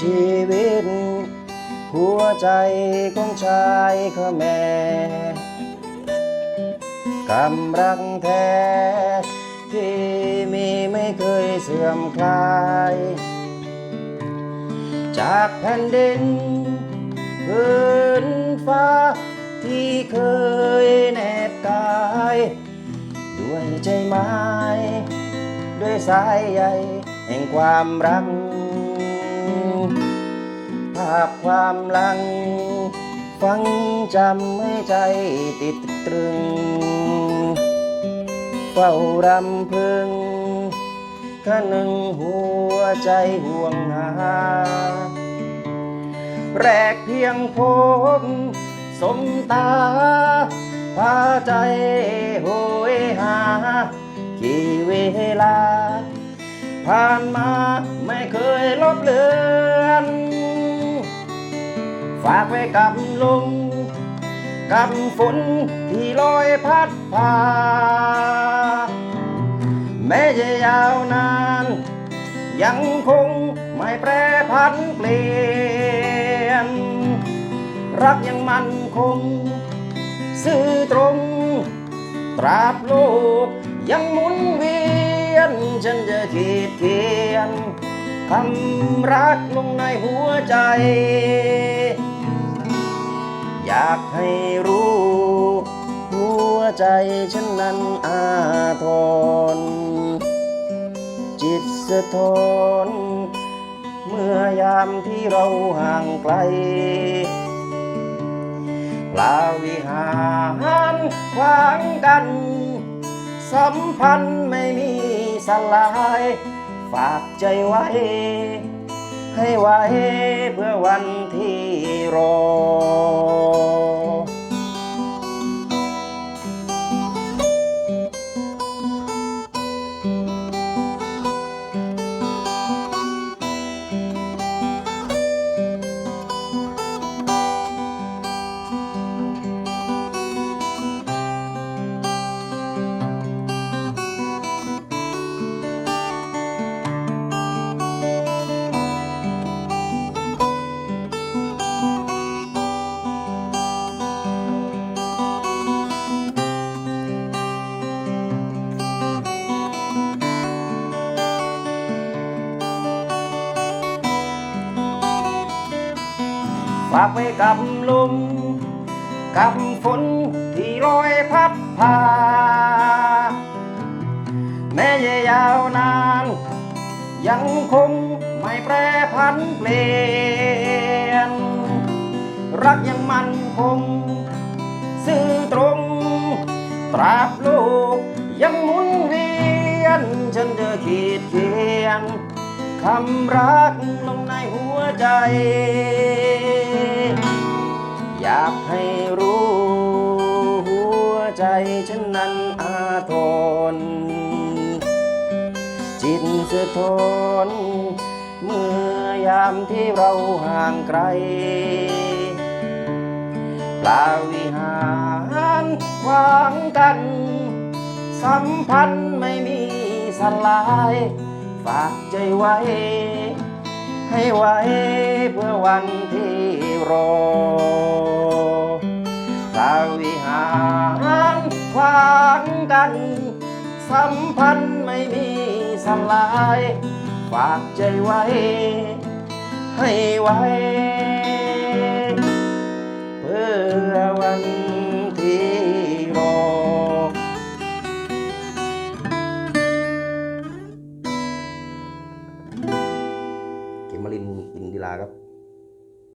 ชีวิต หัวใจของชายขแม่กำรังแท้ที่มีไม่เคยเสื่อมคลาย จากแผ่นดินพื้นฟ้าที่เคยแนบกาย ด้วยใจไม้ ด้วยสายใยแห่งความรักาพความลัง ฟังจำให้ใจติดตรึง เฝ้ารำพึงคนึงหัวใจห่วงหา แรกเพียงพบสมตา พาใจโหยหา กี่เวลา ผ่านมาไม่เคยลบเลือน ฝากไว้กับลมกับฝนที่ลอยพัดพาแม้จะยาวนาน ยังคงไม่แปรผันเปลี่ยน รักยังมั่นคง ซื่อตรง ตราบโลกยังหมุนเวียน ฉันจะขีดเขียนคำรักลงในหัวใจ อยากให้รู้ หัวใจฉันนั้นอาทรจิตสะท้อนเมื่อยามที่เราห่างไกลลาวิหารขวางกัน สัมพันธ์ไม่มีสลาย ฝากใจไว้ ให้ไว้เพื่อวันที่รอ ฝากไว้กับลม กับฝนที่ลอยพัดพาแม้จะยาวนาน ยังคงไม่แปรผันเปลี่ยน รักยังมั่นคง ซื่อตรง ตราบโลกยังหมุนเวียน ฉันจะขีดเขียนคำรักลงในหัวใจ อยากให้รู้ หัวใจฉันนั้นอาทรจิตสะทน เมื่อยามที่เราห่างไกลปลาวิหารวางกัน สัมพันธ์ไม่มีสลาย ฝากใจไว้ ให้ไว้เพื่อวันที่รอ สัมพันธ์ไม่มีสลาย ฝากใจไว้ ให้ไว้ เพื่อวัน